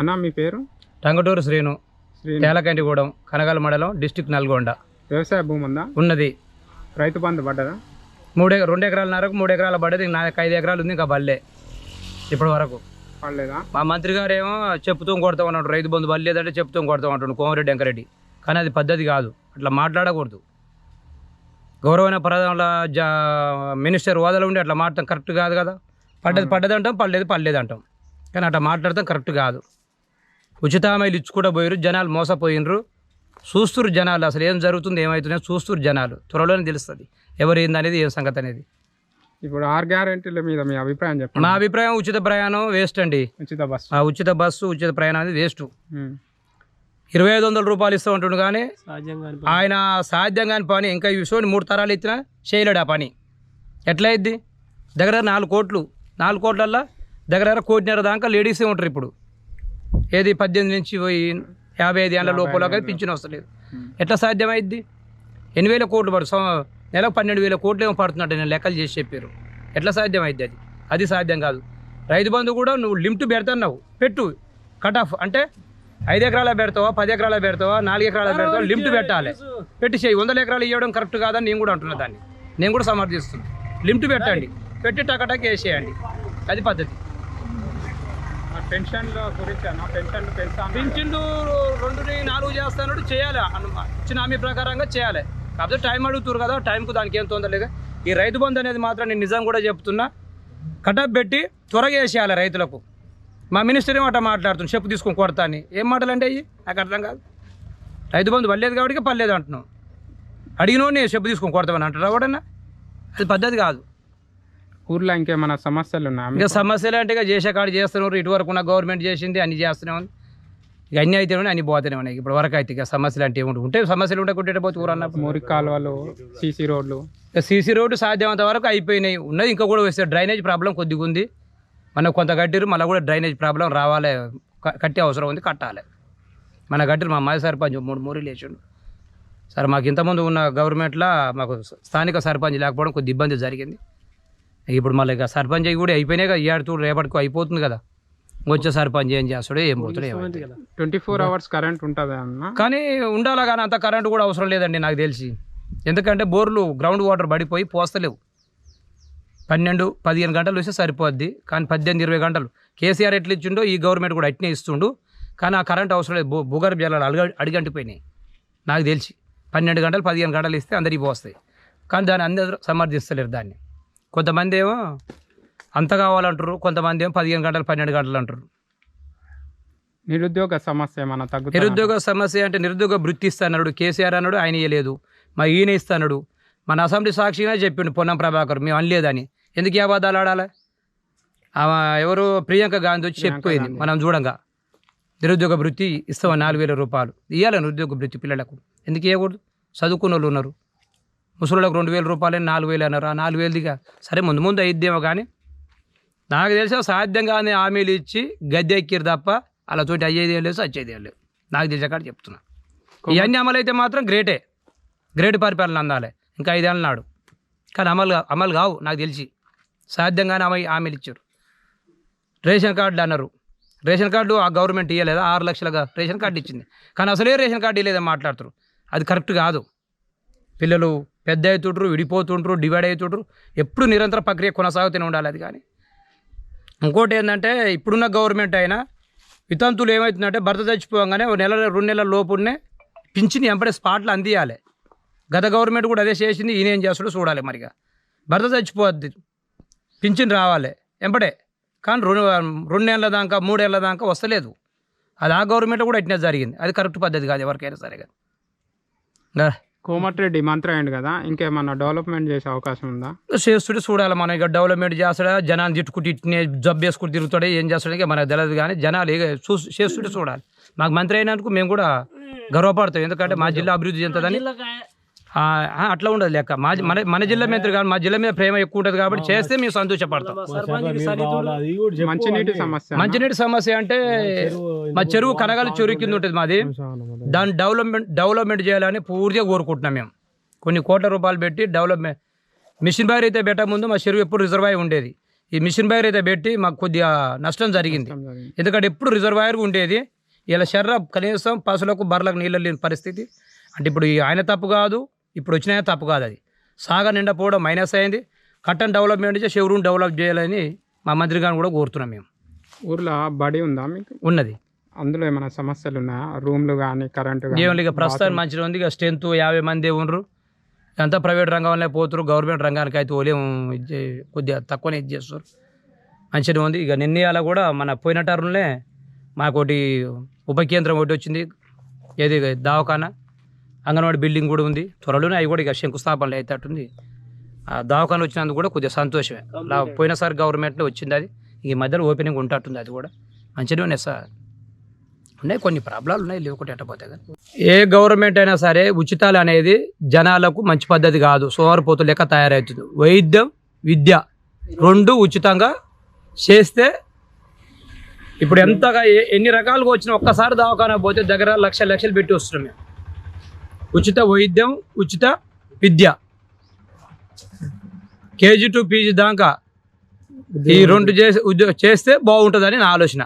అన్న మీ పేరు? టంగటూరు శ్రీను శ్రీ తేలకంటిగూడెం కనగల మండలం డిస్టిక్ నల్గొండ. వ్యవసాయ భూమి ఉందా? ఉన్నది. రైతు బంధు పడ్డదా? మూడు రెండు ఎకరాల నరకు మూడు ఎకరాల పడ్డది నాకు ఐదు ఎకరాలు ఉంది ఇంకా బల్లే ఇప్పటి వరకు. పడలేదా? మా మంత్రి గారు ఏమో చెప్తూ కొడతాం అన్నాడు రైతు బంధు బల్లేదంటే చెప్తూ కొడతాం అంటుండు కోమరెడ్డి వెంకరెడ్డి. కానీ అది పద్ధతి కాదు అట్లా మాట్లాడకూడదు. గౌరవమైన ప్రధాన జా మినిస్టర్ హోదాలో ఉండి అట్లా మాట్లాడటం కరెక్ట్ కాదు కదా? పడ్డది పడ్డది అంటాం పడలేదు పడలేదు అంటాం కానీ అట్లా మాట్లాడటం కరెక్ట్ కాదు. ఉచిత హామీలు ఇచ్చుకుంటూ పోయిరు జనాలు మోసపోయినరు చూస్తురు జనాలు అసలు ఏం జరుగుతుంది ఏమవుతుందో చూస్తురు జనాలు. త్వరలోనే తెలుస్తుంది. ఎవరు ఏంది అనేది ఏం సంగతి అనేది. ఇప్పుడు ఆరు గ్యారెంటీల మీద మీ అభిప్రాయం చెప్పండి. మా అభిప్రాయం ఉచిత ప్రయాణం వేస్ట్ అండి. ఉచిత బస్సు. ఆ ఉచిత బస్సు ఉచిత ప్రయాణం అనేది వేస్ట్. ఇరవై ఐదు వందల రూపాయలు ఇస్తూ ఉంటుండు కానీ ఆయన సాధ్యం కాని పని ఇంకా ఈ విషయం మూడు తరాలు ఇచ్చినా చేయలేడు ఆ పని. ఎట్లా అయింది దగ్గర దగ్గర నాలుగు కోట్లు. నాలుగు కోట్లల్లో దగ్గర దగ్గర కోటిన్నర దాకా లేడీసే ఉంటారు ఇప్పుడు. ఏది పద్దెనిమిది నుంచి పోయి యాభై ఐదు ఏళ్ళ లోపల పింఛన్ వస్తలేదు. ఎట్లా సాధ్యమైద్ది? ఎన్ని వేల కోట్లు పడు నెలకు పన్నెండు వేల కోట్లు ఏమో పడుతున్నట్టు నేను లెక్కలు చేసి చెప్పారు. ఎట్లా సాధ్యమైద్ది అది? అది సాధ్యం కాదు. రైతు బంధు కూడా నువ్వు లిమిట్ పెడతావు పెట్టు. Cut off. అంటే ఐదు ఎకరాల పెడతావా పది ఎకరాల పెడతావా నాలుగు ఎకరాల పెడతావా లిమిట్ పెట్టాలి. పెట్టి చేయి వందల ఎకరాలు ఇవ్వడం కరెక్ట్ కాదని నేను కూడా అంటున్నా దాన్ని. నేను కూడా సమర్థిస్తున్నా. లిమిట్ పెట్టండి. పెట్టి టకటక్ వేసేయండి. అది పద్ధతి. పెన్షన్ల గురించి అన్న పెన్షన్లు పెంచాను నాలుగు చేస్తాను చేయాలి? అన్న- ఇచ్చిన హామీ ప్రకారంగా చేయాలి. కాకపోతే టైం అడుగుతారు కదా టైంకు దానికి ఏం తొందర లేదు. ఈ రైతు బంధు అనేది మాత్రం నేను నిజం కూడా చెప్తున్నా. కటప్ పెట్టి త్వరగా వేసేయాలి రైతులకు. మా మినిస్టర్ ఏమో మాట్లాడుతున్నాను మాట్లాడుతుంది చెప్పు తీసుకొని కొడతా అని. ఏం మాటలు అంటే అయ్యి నాకు అర్థం కాదు. రైతు బంధు పర్లేదు కాబట్టి పర్లేదు అంటున్నాం నేను చెప్పు తీసుకొని కొడతామని అంటారు ఎవడన్నా? అది పద్ధతి కాదు. ఊర్లో ఇంకేమైనా సమస్యలు ఉన్నాయా ఇంకా సమస్యలు అంటే ఇక చేసే కాడు చేస్తున్నారు. ఇటువరకు ఉన్న గవర్నమెంట్ చేసింది అన్ని చేస్తూనే ఉంది. ఇక అన్ని అయితే ఉన్నాయి అన్ని పోతూనే ఉన్నాయి. ఇప్పుడు వరకు అయితే ఇక సమస్యలు అంటే ఏముంటాయి ఉంటే సమస్యలు ఉంటే కుట్టేట పోతే ఊరు అన్నప్పుడు. మురికి కాలువలు సీసీ రోడ్లు. ఇక సీసీ రోడ్డు సాధ్యమంత వరకు అయిపోయినాయి. ఉన్నది ఇంకా కూడా వస్తే డ్రైనేజ్ ప్రాబ్లం కొద్దిగా ఉంది. మన కొంత కట్టిరు మళ్ళీ కూడా డ్రైనేజ్ ప్రాబ్లం రావాలి. కట్టే అవసరం ఉంది కట్టాలి. మన కట్టిరు మా మాజీ సర్పంచ్ మూడు మూడు లేచిండు సరే మాకు ఇంతకుముందు ఉన్న గవర్నమెంట్లో మాకు స్థానిక సర్పంచ్ లేకపోవడం కొద్ది ఇబ్బంది జరిగింది. ఇప్పుడు మళ్ళీ ఇక సర్పంచ్ అయ్యి కూడా అయిపోయినాయి కదా ఏడుతూ రేపటికి అయిపోతుంది కదా. వచ్చే సర్పంచ్ ఏం చేస్తాడో ఏం పోతాడో ట్వంటీ ఫోర్ అవర్స్ కరెంట్ ఉంటుందా అన్న? కానీ ఉండాలా కానీ అంత కరెంటు కూడా అవసరం లేదండి నాకు తెలిసి. ఎందుకంటే బోర్లు గ్రౌండ్ వాటర్ పడిపోయి పోస్తలేవు. పన్నెండు పదిహేను గంటలు వస్తే సరిపోద్ది. కానీ పద్దెనిమిది ఇరవై గంటలు. కేసీఆర్ ఎట్లా ఇచ్చిండో ఈ గవర్నమెంట్ కూడా అట్నే ఇస్తుండు. కానీ ఆ కరెంట్ అవసరం లేదు. భూ- భూగర్భ జలాలు అడిగ అడిగంటిపోయినాయి. నాకు తెలిసి. పన్నెండు గంటలు పదిహేను గంటలు ఇస్తే అందరికీ పోస్తాయి. కానీ దాన్ని అందరూ సమర్థిస్తలేరు దాన్ని. కొంతమంది ఏమో అంత కావాలంటారు కొంతమంది ఏమో పదిహేను గంటలు పన్నెండు గంటలు అంటారు. నిరుద్యోగ సమస్య ఏమైనా తగ్గుతుంది? నిరుద్యోగ సమస్య అంటే నిరుద్యోగ వృత్తి ఇస్తాడు కేసీఆర్ అన్నాడు ఆయన ఇవ్వలేదు మా ఈయన ఇస్తాడు మన అసెంబ్లీ సాక్షిగా చెప్పిండు పొన్నం ప్రభాకర్ మేము అనలేదని. ఎందుకు ఈ అబద్ధాలు ఆడాలి? ఆమె ఎవరు? ప్రియాంక గాంధీ వచ్చి చెప్పిపోయింది మనం చూడంగా. నిరుద్యోగ వృత్తి ఇస్తాం నాలుగు వేల రూపాయలు. ఇవ్వాలి నిరుద్యోగ వృత్తి పిల్లలకు. ఎందుకు ఇవ్వకూడదు చదువుకున్న వాళ్ళు ఉన్నారు. ముసలిలకు రెండు వేల రూపాయలు నాలుగు వేలు అన్నారు? ఆ నాలుగు వేలదిగా సరే ముందు ముందు అయిద్దేమో కానీ నాకు తెలిసి సాధ్యం కానీ హామీలు ఇచ్చి గద్దె ఎక్కిరు తప్ప అలా తోటి అయ్యేది లేదు వచ్చేది ఏం లేదు. నాకు తెలిసే కాడ చెప్తున్నా. ఇవన్నీ అమలు అయితే మాత్రం గ్రేటే. గ్రేట్ పరిపాలన అందాలి. ఇంకా ఐదేళ్ళ నాడు. కానీ అమలు అమలు కావు నాకు తెలిసి. సాధ్యంగానే అమలు హామీలు ఇచ్చారు. రేషన్ కార్డులు అన్నారు. రేషన్ కార్డు ఆ గవర్నమెంట్ ఇవ్వలేదా ఆరు లక్షలుగా రేషన్ కార్డు ఇచ్చింది. కానీ అసలే రేషన్ కార్డు ఇవ్వలేదని మాట్లాడుతారు అది కరెక్ట్ కాదు. పిల్లలు పెద్ద అవుతుండ్రు విడిపోతుండ్రు డివైడ్ అవుతుండ్రు. ఎప్పుడు నిరంతర ప్రక్రియ కొనసాగుతూనే ఉండాలి అది కానీ. ఇంకోటి ఏంటంటే ఇప్పుడున్న గవర్నమెంట్ అయినా వితంతులు ఏమవుతుందంటే భర్త చచ్చిపోగానే ఒక నెల రెండు నెలల లోపునే పింఛని ఎంపడే స్పాట్లో అందియాలి. గత గవర్నమెంట్ కూడా అదే చేసింది ఈయన ఏం చేస్తాడో చూడాలి మరిగా. భర్త చచ్చిపోద్ది పింఛన్ రావాలి ఎంపడే కానీ రెండు రెండు నెలల దాకా మూడేళ్ళ దాకా వస్తలేదు. అది ఆ గవర్నమెంట్ కూడా ఇట్నే జరిగింది. అది కరెక్ట్ పద్ధతి కాదు ఎవరికైనా సరే కానీ. కోమటిరెడ్డి మంత్రి అయ్యిండు కదా? ఇంకేమన్నా డెవలప్మెంట్ చేసే అవకాశం ఉందా? చేస్తుంటే చూడాలి మనం ఇక డెవలప్మెంట్ చేస్తాడా? జనాన్ని తిట్టుకుంటూ ఇట్నే జబ్బు వేసుకుంటూ తిరుగుతాడే? ఏం చేస్తాడో ఇక మనకు తెలియదు కానీ జనాలు ఇక చూ చేస్తుంటే చూడాలి. మాకు మంత్రి అయినందుకు మేము కూడా గర్వపడతాం. ఎందుకంటే మా జిల్లా అభివృద్ధి చెందుతుందని. అట్లా ఉండదు లెక్క. మా మన మన జిల్లా కానీ మా జిల్లా మీద ప్రేమ ఎక్కువ ఉంటుంది కాబట్టి చేస్తే మేము సంతోషపడతాం. మంచినీటి సమస్య. మంచినీటి సమస్య అంటే మా చెరువు కనగల చెరువు కింద ఉంటుంది మాది. దాన్ని డెవలప్మెంట్ డెవలప్మెంట్ చేయాలని పూర్తిగా కోరుకుంటున్నాం మేము. కొన్ని కోట్ల రూపాయలు పెట్టి డెవలప్మెంట్ మిషన్ బారి అయితే పెట్టక ముందు మా చెరువు ఎప్పుడు రిజర్వ్ అయి ఉండేది. ఈ మిషన్ బైర్ అయితే పెట్టి మాకు కొద్దిగా నష్టం జరిగింది. ఎందుకంటే ఎప్పుడు రిజర్వాయర్ ఉండేది. ఇలా శర్ర కనీసం పశువులకు బర్రెలకు నీళ్ళు లేని పరిస్థితి. అంటే ఇప్పుడు ఆయన తప్పు కాదు. ఇప్పుడు వచ్చిన ఆయన తప్పు కాదు అది సాగర్ నిండపోవడం మైనస్ అయింది. కట్టన్ డెవలప్మెంట్ చేసి షోరూమ్ డెవలప్ చేయాలని మా మంత్రి గారిని కూడా కోరుతున్నాం మేము. ఊర్లో బడి ఉందా మీకు? ఉన్నది. అందులో ఏమైనా సమస్యలు ఉన్నాయా రూమ్లు కానీ కరెంటు ఏం ఇక ప్రస్తుతం మంచిగా ఉంది. ఇక స్ట్రెంత్ యాభై మంది ఉండరు. అంతా ప్రైవేట్ రంగంలో పోతున్నారు గవర్నమెంట్ రంగానికి అయితే ఓలేం కొద్దిగా తక్కువనే ఇది చేస్తారు మంచిగా ఉంది. ఇక నిర్ణయాల కూడా మన పోయిన టర్మ్లే మాకు ఒకటి ఉప కేంద్రం ఒకటి వచ్చింది. ఏది? దవాఖానా. అంగన్వాడీ బిల్డింగ్ కూడా ఉంది. త్వరలోనే అవి కూడా ఇక శంకుస్థాపనలు అవుతట్టుంది ఆ దవాఖాన వచ్చినందుకు కూడా కొద్దిగా సంతోషమే. పోయినసారి గవర్నమెంట్లో వచ్చింది అది. ఈ మధ్యలో ఓపెనింగ్ ఉంటట్టుంది అది కూడా. మంచిగా ఉన్నాయి సార్. ఉన్నాయి కొన్ని ప్రాబ్లాలు ఉన్నాయి లేకుంటే ఎట్టపోతే కానీ. ఏ గవర్నమెంట్ అయినా సరే ఉచితాలు అనేది జనాలకు మంచి పద్ధతి కాదు. సోమరిపోతు లెక్క తయారవుతుంది. వైద్యం విద్య రెండు ఉచితంగా చేస్తే ఇప్పుడు ఎంతగా ఎన్ని రకాలుగా వచ్చినా ఒక్కసారి దవాఖానా పోతే దగ్గర లక్ష లక్షలు పెట్టి వస్తున్నాం మేము. ఉచిత వైద్యం ఉచిత విద్య. కేజీ టు పీజీ దాకా ఈ రెండు చేస్తే బాగుంటుందని నా ఆలోచన.